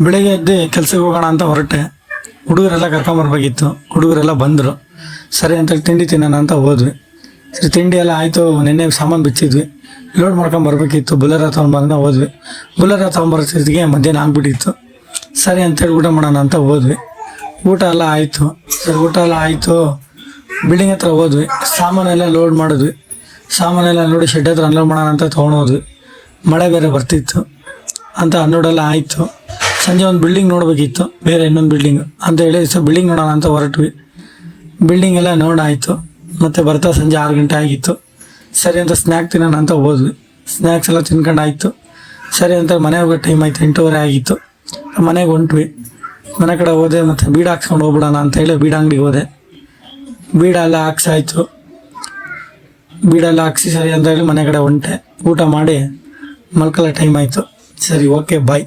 ಬೆಳಿಗ್ಗೆ ಎದ್ದು ಕೆಲ್ಸಕ್ಕೆ ಹೋಗೋಣ ಅಂತ ಹೊರಟೆ. ಹುಡುಗರೆಲ್ಲ ಕರ್ಕೊಂಬರ್ಬೇಕಿತ್ತು ಹುಡುಗರೆಲ್ಲ ಬಂದರು. ಸರಿ ಅಂತ ತಿಂಡಿ ತಿನ್ನೋಣ ಅಂತ ಹೋದ್ವಿ. ಸರಿ, ತಿಂಡಿ ಎಲ್ಲ ಆಯಿತು. ನಿನ್ನೆ ಸಾಮಾನು ಬಿಚ್ಚಿದ್ವಿ. ಲೋಡ್ ಮಾಡ್ಕೊಂಡು ಬರ್ಬೇಕಿತ್ತು. ಬುಲೆರ ತೊಗೊಂಬಂದ ಹೋದ್ವಿ. ಬುಲರ ತೊಗೊಂಬರ್ತಿದ್ಗೆ ಮಧ್ಯಾಹ್ನ ಆಗ್ಬಿಟ್ಟಿತ್ತು. ಸರಿ ಅಂತೇಳಿ ಊಟ ಮಾಡೋಣ ಅಂತ ಹೋದ್ವಿ. ಊಟ ಎಲ್ಲ ಆಯಿತು. ಸರಿ, ಊಟ ಎಲ್ಲ ಆಯಿತು. ಬಿಲ್ಡಿಂಗ್ ಹತ್ರ ಹೋದ್ವಿ. ಸಾಮಾನೆಲ್ಲ ಲೋಡ್ ಮಾಡಿದ್ವಿ. ಸಾಮಾನೆಲ್ಲ ನೋಡಿ ಶೆಡ್ ಹತ್ರ ಅನ್ಲೋಡ್ ಮಾಡೋಣ ಅಂತ ತೊಗೊಂಡೋದ್ವಿ ಮಳೆ ಬೇರೆ ಬರ್ತಿತ್ತು. ಅಂತ ಅನ್ನೋಡೆಲ್ಲ ಆಯಿತು. ಸಂಜೆ ಒಂದು ಬಿಲ್ಡಿಂಗ್ ನೋಡಬೇಕಿತ್ತು, ಬೇರೆ ಇನ್ನೊಂದು ಬಿಲ್ಡಿಂಗ್ ಅಂತ ಹೇಳಿ ಸೊ ಬಿಲ್ಡಿಂಗ್ ನೋಡೋಣ ಅಂತ ಹೊರಟ್ವಿ. ಬಿಲ್ಡಿಂಗ್ ಎಲ್ಲ ನೋಡಾಯಿತು ಮತ್ತು ಬರ್ತಾ ಸಂಜೆ ಆರು ಗಂಟೆ ಆಗಿತ್ತು. ಸರಿ ಅಂತ ಸ್ನ್ಯಾಕ್ ತಿನ್ನೋಣ ಅಂತ ಹೋದ್ವಿ. ಸ್ನ್ಯಾಕ್ಸ್ ಎಲ್ಲ ತಿನ್ಕೊಂಡಾಯ್ತು. ಸರಿ ಅಂತ ಮನೆ ಹೋಗೋ ಟೈಮ್ ಆಯಿತು, ಎಂಟೂವರೆ ಆಗಿತ್ತು. ಮನೆಗೆ ಹೊಂಟ್ವಿ. ಮನೆ ಕಡೆ ಹೋದೆ, ಮತ್ತು ಬೀಡ ಹಾಕ್ಸ್ಕೊಂಡು ಹೋಗ್ಬಿಡೋಣ ಅಂತ ಹೇಳಿ ಬೀಡ ಅಂಗಡಿಗೆ ಹೋದೆ. ಬೀಡ ಎಲ್ಲ ಹಾಕ್ಸಾಯ್ತು. ಬೀಡೆಲ್ಲ ಹಾಕ್ಸಿ ಸರಿ ಅಂತ ಹೇಳಿ ಮನೆ ಕಡೆ ಹೊಂಟೆ. ಊಟ ಮಾಡಿ ಮಲ್ಕೊಳ್ಳೋ ಟೈಮ್ ಆಯಿತು. சரி ஓகே பாய்